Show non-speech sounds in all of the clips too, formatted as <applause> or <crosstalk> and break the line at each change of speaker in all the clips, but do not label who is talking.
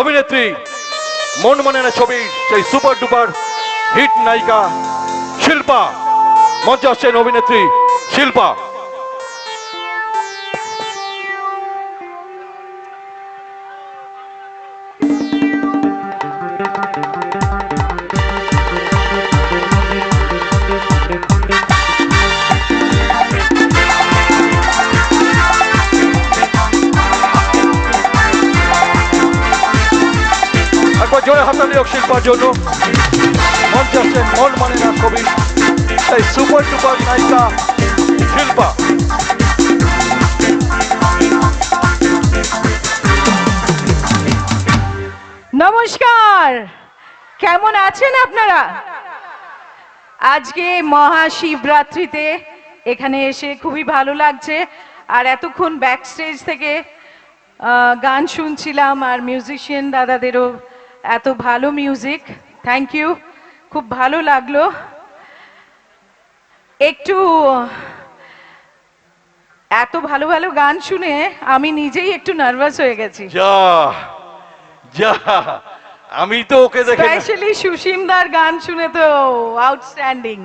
অভিনেত্রী মন মানে না ছবির সেই সুপার ডুপার হিট নায়িকা শিল্পা। মঞ্চে আসছেন অভিনেত্রী শিল্পা। জোরে হাতালি হোক শিল্পার জন্য। মঞ্চে আসছেন মন মানে না ছবির সেই সুপার ডুপার নায়িকা শিল্পা।
নমস্কার। কেমন আছেন আপনারা? আজকে মহাশিবরাত্রিতে এখানে এসে খুবই ভালো লাগছে। আর এতক্ষণ ব্যাক স্টেজ থেকে গান শুনছিলাম আর মিউজিশিয়ান দাদাদেরও এত ভালো মিউজিক থ্যাংক ইউ খুব ভালো লাগল। একটু এত ভালো ভালো গান শুনে আমি নিজেই একটু নার্ভাস হয়ে গেছি।
যা যা আমি তো ওকে দেখে
স্পেশালি সুসীমদার গান শুনে তো আউটস্ট্যান্ডিং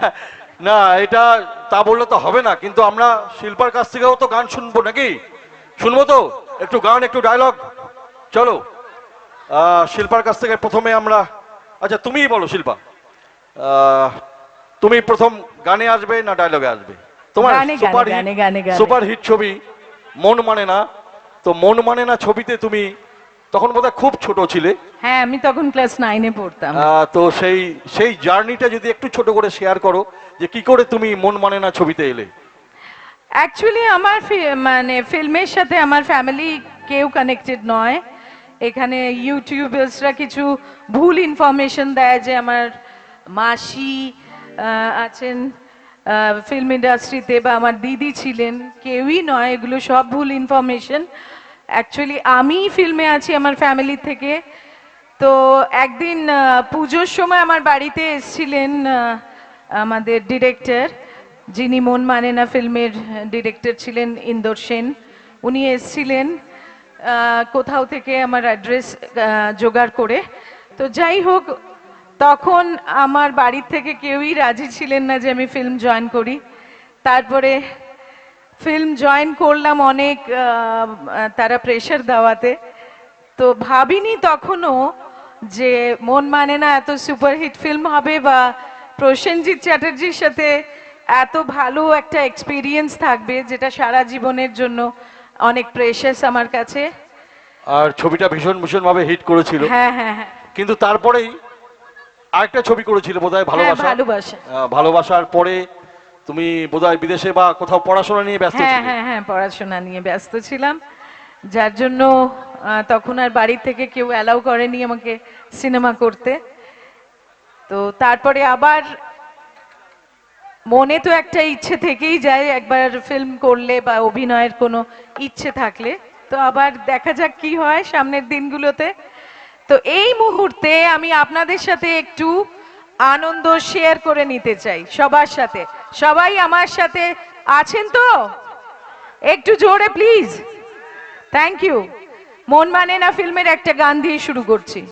<laughs>
না এটা তা বললে তো হবে না কিন্তু আমরা শিল্পার কাছ থেকেও তো গান শুনব নাকি? শুনব তো? একটু গান একটু ডায়লগ চলো। শিল্পার কাছ থেকে প্রথমে আমরা আচ্ছা তুমিই বলো শিল্পা। তুমি প্রথম গানে আসবে না ডায়লগে আসবে? তোমার সুপার। সুপার হিট ছবি মন মানে না। তো মন মানে না ছবিতে তুমি তখন বোধহয় খুব ছোট ছিলে।
হ্যাঁ আমি তখন ক্লাস নাইনে পড়তাম।
তো সেই সেই জার্নিটা যদি একটু ছোট করে শেয়ার করো যে কি করে তুমি মন মানে না ছবিতে এলে?
অ্যাকচুয়ালি আমার মানে ফিল্মের সাথে আমার ফ্যামিলি কেউ কানেক্টেড নয়। এখানে ইউটিউবার্সরা কিছু ভুল ইনফরমেশন দেয় যে আমার মাসি আছেন ফিল্ম ইন্ডাস্ট্রিতে বা আমার দিদি ছিলেন। কেউই নয়, এগুলো সব ভুল ইনফরমেশন অ্যাকচুয়ালি আমি ফিল্মে আছি আমার ফ্যামিলি থেকে। তো একদিন পুজোর সময় আমার বাড়িতে এসেছিলেন আমাদের ডিরেক্টর যিনি মন মানে না ফিল্মের ডিরেক্টর ছিলেন, ইন্দোর সেন। উনি এসেছিলেন। কোথাও থেকে আমার অ্যাড্রেস জোগাড় করে। তো যাই হোক, তখন আমার বাড়ির থেকে কেউই রাজি ছিলেন না যে আমি ফিল্ম জয়েন করি। তারপরে ফিল্ম জয়েন করলাম অনেক তারা প্রেশার দেওয়াতে। তো ভাবিনি তখনও যে মন মানে না এত সুপারহিট ফিল্ম হবে বা প্রসেনজিৎ চ্যাটার্জির সাথে এত ভালো একটা এক্সপিরিয়েন্স থাকবে যেটা সারা জীবনের জন্য। অনেক প্রেশাস আমার কাছে।
আর ছবিটা ভীষণ ভীষণ ভাবে হিট করেছিল।
হ্যাঁ হ্যাঁ হ্যাঁ।
কিন্তু তারপরেই আরেকটা ছবি করেছিল বোধহয়
হ্যাঁ
ভালোবাসা।
ভালোবাসা।
ভালোবাসার পরে তুমি বোধহয় বিদেশে বা কোথাও পড়াশোনা নিয়ে ব্যস্ত
হ্যাঁ
ছিলে।
হ্যাঁ হ্যাঁ পড়াশোনা নিয়ে ব্যস্ত ছিলাম। যার জন্য তখন আর বাড়ি থেকে কেউ অ্যালাউ করেনি আমাকে সিনেমা করতে। তো তারপরে আবার মনে তো একটা ইচ্ছে থেকেই যায় একবার ফিল্ম করলে বা অভিনয়ের কোনো ইচ্ছে থাকলে। তো আবার দেখা যাক কি হয় সামনের দিনগুলোতে। তো এই মুহূর্তে আমি আপনাদের সাথে একটু আনন্দ শেয়ার করে নিতে চাই সবার সাথে। সবাই আমার সাথে আছেন তো? একটু জোরে প্লিজ থ্যাংক ইউ মন মানে না ফিল্মের একটা গান দিয়ে শুরু করছি।